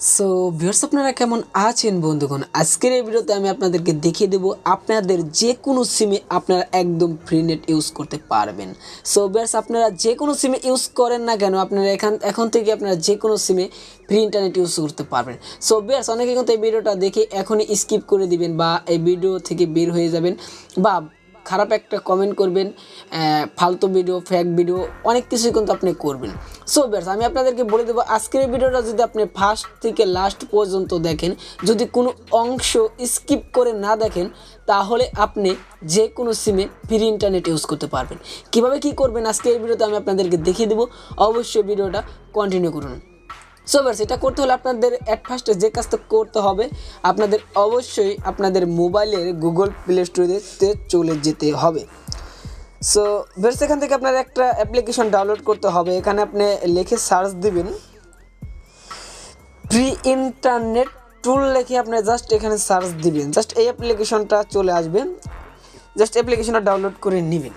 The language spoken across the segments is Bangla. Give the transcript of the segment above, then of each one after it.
সো ভিউয়ার্স আপনারা কেমন আছেন, বন্ধুগণ? আজকের এই ভিডিওতে আমি আপনাদেরকে দেখিয়ে দেবো আপনাদের যে কোনো সিমে আপনারা একদম ফ্রি নেট ইউজ করতে পারবেন। সো ভিউয়ার্স আপনারা যে কোনো সিমে ইউজ করেন না কেন, আপনারা এখান, এখন থেকে আপনারা যে কোনো সিমে ফ্রি ইন্টারনেট ইউজ করতে পারবেন। সো ভিউয়ার্স অনেকে কিন্তু এই ভিডিওটা দেখে এখনই স্কিপ করে দিবেন বা এই ভিডিও থেকে বের হয়ে যাবেন বা খারাপ একটা কমেন্ট করবেন ফালতু ভিডিও ফেক ভিডিও অনেক কিছুই কিন্তু আপনি করবেন। সো বেয়ার্স আমি আপনাদেরকে বলে দেবো, আজকের ভিডিওটা যদি আপনি ফার্স্ট থেকে লাস্ট পর্যন্ত দেখেন, যদি কোনো অংশ স্কিপ করে না দেখেন, তাহলে আপনি যে কোনো সিমে ফ্রি ইন্টারনেট ইউজ করতে পারবেন। কীভাবে কি করবেন আজকে এই ভিডিওতে আমি আপনাদেরকে দেখিয়ে দেবো, অবশ্যই ভিডিওটা কন্টিনিউ করুন। সো বার্স এটা করতে হলে আপনাদের অ্যাট ফার্স্টে যে কাজটা করতে হবে, আপনাদের অবশ্যই আপনাদের মোবাইলের গুগল প্লে স্টোরেতে চলে যেতে হবে। সো বেশ এখান থেকে আপনার একটা অ্যাপ্লিকেশন ডাউনলোড করতে হবে। এখানে আপনি লিখে সার্চ দিবেন। প্রি ইন্টারনেট টুল লিখে আপনি জাস্ট এখানে সার্চ দিবেন। জাস্ট এই অ্যাপ্লিকেশনটা চলে আসবে। জাস্ট অ্যাপ্লিকেশনটা ডাউনলোড করে নেবেন।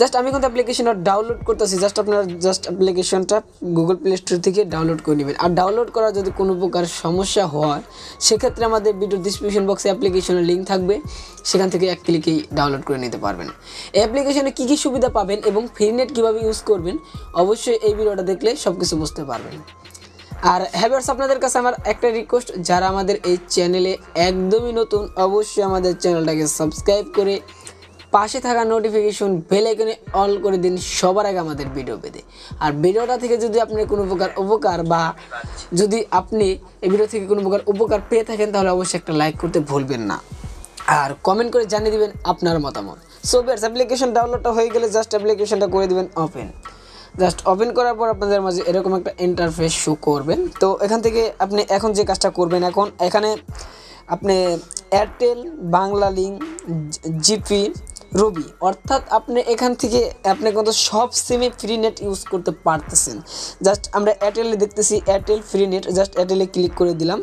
জাস্ট আমি কিন্তু অ্যাপ্লিকেশনটা ডাউনলোড করতেছি। জাস্ট আপনারা জাস্ট অ্যাপ্লিকেশনটা গুগল প্লে স্টোর থেকে ডাউনলোড করে নেবেন। আর ডাউনলোড করার যদি কোনো প্রকার সমস্যা হয়, সেক্ষেত্রে আমাদের ভিডিও ডিসক্রিপশন বক্সে অ্যাপ্লিকেশনের লিঙ্ক থাকবে। সেখান থেকে এক ক্লিকেই ডাউনলোড করে নিতে পারবেন। এই অ্যাপ্লিকেশনে কী কী সুবিধা পাবেন এবং ফ্রি নেট কীভাবে ইউজ করবেন, অবশ্যই এই ভিডিওটা দেখলে সব কিছু বুঝতে পারবেন। আর হ্যাভার্স আপনাদের কাছে আমার একটা রিকোয়েস্ট যারা আমাদের এই চ্যানেলে একদমই নতুন, অবশ্যই আমাদের চ্যানেলটাকে সাবস্ক্রাইব করে পাশে থাকা নোটিফিকেশন বেল আইকনে অল করে দিন সবার আগে আমাদের ভিডিও পেতে। আর ভিডিওটা থেকে যদি আপনি কোনো প্রকার উপকার বা যদি আপনি এই ভিডিও থেকে কোনো প্রকার উপকার পেয়ে থাকেন, তাহলে অবশ্যই একটা লাইক করতে ভুলবেন না। আর কমেন্ট করে জানিয়ে দিবেন আপনার মতামত। সো বেয়ার্স অ্যাপ্লিকেশন ডাউনলোডটা হয়ে গেলে জাস্ট অ্যাপ্লিকেশনটা করে দিবেন ওপেন জাস্ট ওপেন করার পর আপনাদের মাঝে এরকম একটা ইন্টারফেস শো করবেন। তো এখান থেকে আপনি এখন যে কাজটা করবেন এখন, এখানে আপনি Airtel Banglalink GP Robi, অর্থাৎ আপনি এখান থেকে আপনি কিন্তু সব সিমে ফ্রি নেট ইউজ করতে পারতেছেন। জাস্ট আমরা এয়ারটেলে দেখতেছি এয়ারটেল ফ্রি নেট জাস্ট এয়ারটেলে ক্লিক করে দিলাম।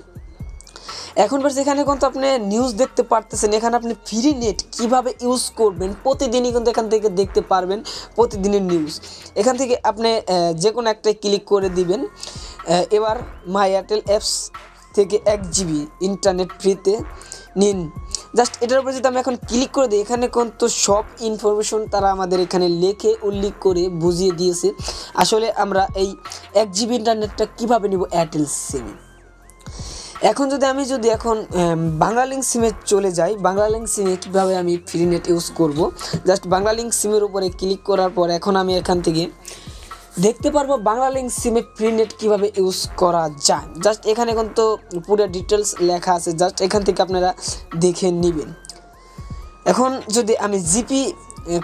এখন বাস এখানে কিন্তু আপনি নিউজ দেখতে পারতেছেন, এখানে আপনি ফ্রি নেট কীভাবে ইউজ করবেন, প্রতিদিনই কিন্তু এখান থেকে দেখতে পারবেন, প্রতিদিনের নিউজ এখান থেকে আপনি যে কোনো একটা ক্লিক করে দিবেন। এবার মাই এয়ারটেল অ্যাপস থেকে এক জিবি ইন্টারনেট ফ্রিতে নিন। জাস্ট এটার উপরে যদি আমি এখন ক্লিক করে দিই, এখানে কিন্তু সব ইনফরমেশন তারা আমাদের এখানে লেখে, উল্লেখ করে বুঝিয়ে দিয়েছে। আসলে আমরা এই এক জিবি ইন্টারনেটটা কীভাবে নিব? এয়ারটেল সিমে এখন যদি আমি যদি এখন বাংলা লিঙ্ক সিমে চলে যাই, বাংলা লিঙ্ক সিমে কীভাবে আমি ফ্রি নেট ইউজ করব? জাস্ট বাংলা লিঙ্ক সিমের উপরে ক্লিক করার পর এখন আমি এখান থেকে দেখতে পারব বাংলা লিঙ্ক সিমে ফ্রি নেট কীভাবে ইউজ করা যায়। জাস্ট এখানে কিন্তু পুরো ডিটেলস লেখা আছে জাস্ট এখান থেকে আপনারা দেখে নেবেন। এখন যদি আমি জিপি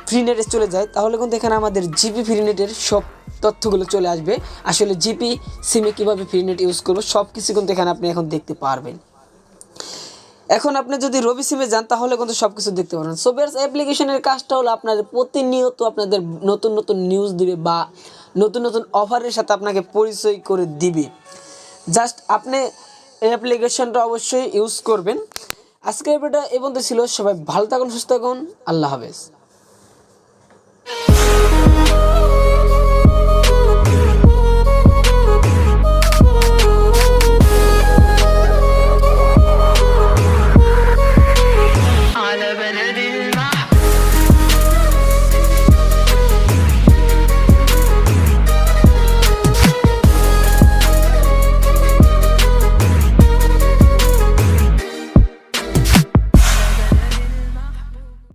ফ্রি চলে যাই, তাহলে কিন্তু এখানে আমাদের জিপি ফ্রি নেটের সব তথ্যগুলো চলে আসবে। আসলে জিপি সিমে কীভাবে ফ্রি নেট ইউজ করব সব কিছু কিন্তু এখানে আপনি এখন দেখতে পারবেন। এখন আপনি যদি রবি সিমে যান, তাহলে কিন্তু সব কিছু দেখতে পারবেন। সোবেয়ার্স অ্যাপ্লিকেশনের কাজটা হলো আপনাদের প্রতিনিয়ত আপনাদের নতুন নতুন নিউজ দিবে বা নতুন নতুন অফারের সাথে আপনাকে পরিচয় করে দিবে। জাস্ট আপনি এই অ্যাপ্লিকেশনটা অবশ্যই ইউজ করবেন। আজকের ভিডিওটা এ পর্যন্ত ছিল। সবাই ভালো থাকুন, সুস্থ থাকুন। আল্লাহ হাফেজ।